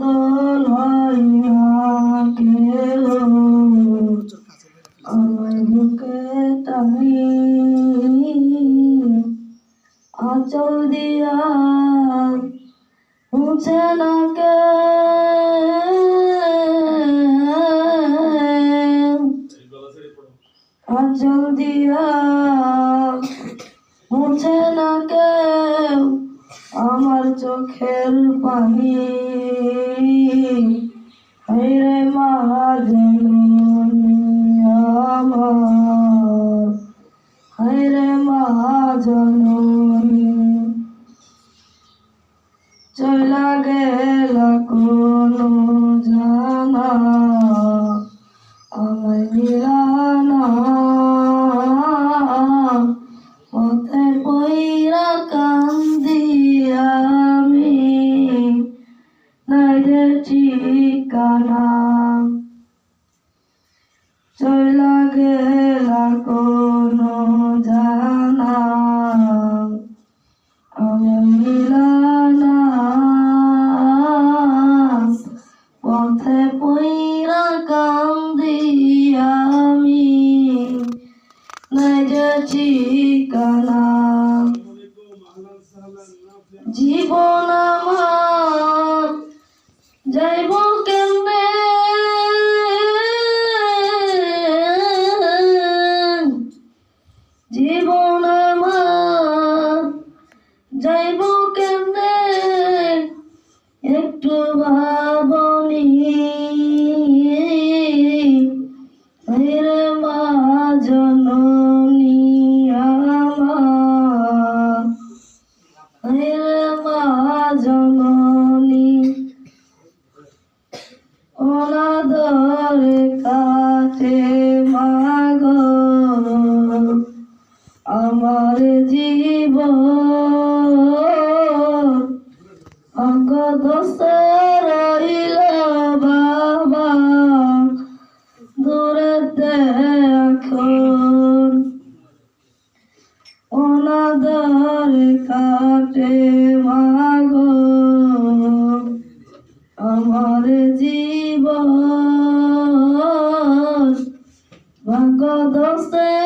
হইয়া কেহ আমায় বুকে টানি। আচল দিয়া মুছে না কে আচল দিয়া মুছে না কেউ আমার চোখের পানি। হায়রে মহাজননী ঠিকানা চলা গেলা কোনো জানা। আমার মিলানা। পথে পইরা কান্দি আমি। নাই যে ঠিকানা জীবন আমার। যাইব কেমনে একটু ভাবনি? মা মা জননী অনাদরে কাছে মাগ। আমার জীব অনাদরে কাটে মাগ। আমার জীবন ভাগ্য দোষে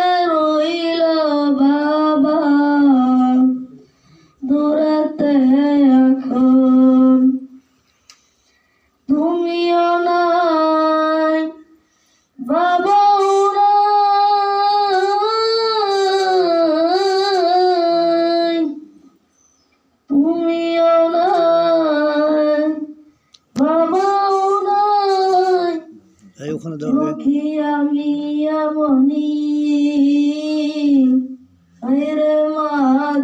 ওখানে দাঁড়াবে। দুঃখী আমি এমনি রে মা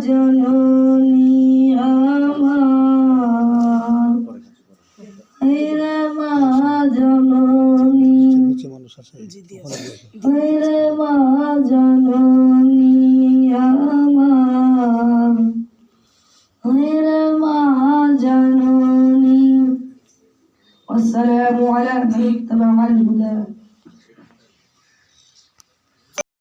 জননী আমার রে মা জননী মানুষ আছে والسلام على من اتبع الهدى.